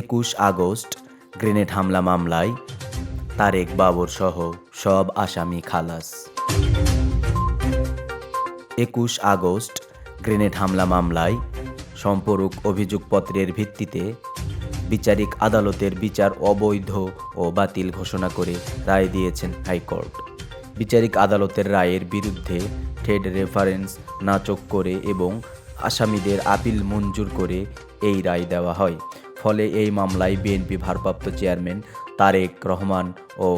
একুশ August, grenade হামলা মামলায় তারেক বাবর সহ সব আসামি খালাস। একুশ আগস্ট, গ্রেনেড হামলা মামলায় সম্পূরক অভিযোগপত্রের ভিত্তিতে বিচারিক আদালতের বিচার অবৈধ ও বাতিল ঘোষণা করে রায় দিয়েছেন হাইকোর্ট। বিচারিক আদালতের রায়ের বিরুদ্ধে ট্রেড রেফারেন্স নাচক করে এবং আসামিদের আপিল মঞ্জুর করে এই রায় দেওয়া হয়। ফলে এই মামলায় বিএনপি ভারপ্রাপ্ত চেয়ারম্যান তারেক রহমান ও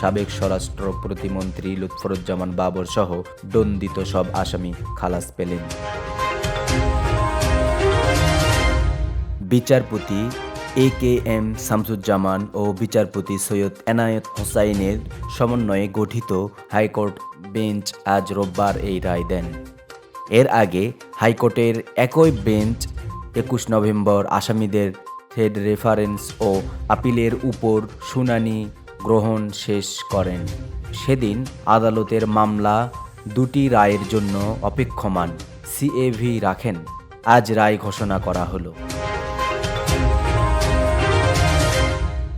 সাবেক স্বরাষ্ট্র প্রতিমন্ত্রী লুৎফরুজ্জামান বাবর সহ দণ্ডিত সব আসামি খালাস পেলেন। বিচারপতি এ কে এম শামসুজ্জামান ও বিচারপতি সৈয়দ এনায়েত হোসাইনের সমন্বয়ে গঠিত হাইকোর্ট বেঞ্চ আজ রোববার এই রায় দেন। এর আগে হাইকোর্টের একই বেঞ্চ একুশ নভেম্বর আসামিদের থ্রেড রেফারেন্স ও আপিলের উপর শুনানি গ্রহণ শেষ করেন। সেদিন আদালতের মামলা দুটি রায়ের জন্য অপেক্ষমান। সিএভি রাখেন, আজ রায় ঘোষণা করা হলো।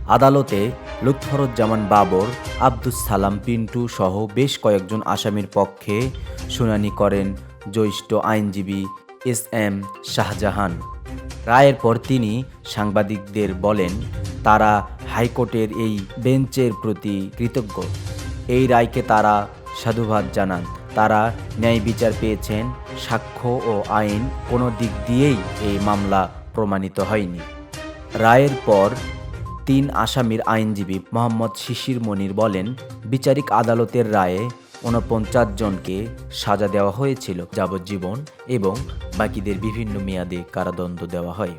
আদালতে লুৎফরুজ্জামান বাবর, আব্দুস সালাম, পিন্টু সহ বেশ কয়েকজন আসামির পক্ষে শুনানি করেন জ্যেষ্ঠ আইনজীবী এস এম শাহজাহান। রায়ের পর তিনি সাংবাদিকদের বলেন, তারা হাইকোর্টের এই বেঞ্চের প্রতি কৃতজ্ঞ। এই রায়কে তারা সাধুবাদ জানান। তারা ন্যায় বিচার পেয়েছেন, সাক্ষ্য ও আইন কোনো দিক দিয়েই এই মামলা প্রমাণিত হয়নি। রায়ের পর তিন আসামির আইনজীবী মোহাম্মদ শিশির মনির বলেন, বিচারিক আদালতের রায়ে ঊনপঞ্চাশ জনকে সাজা দেওয়া হয়েছিল, যাবজ্জীবন এবং বাকিদের বিভিন্ন মেয়াদে কারাদণ্ড দেওয়া হয়।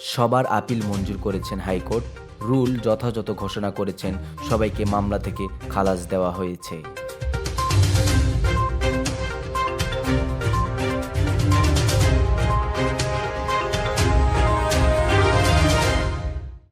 সবার আপিল মঞ্জুর করেছেন হাইকোর্ট, রুল যথাযথ ঘোষণা করেছেন, সবাইকে মামলা থেকে খালাস দেওয়া হয়েছে।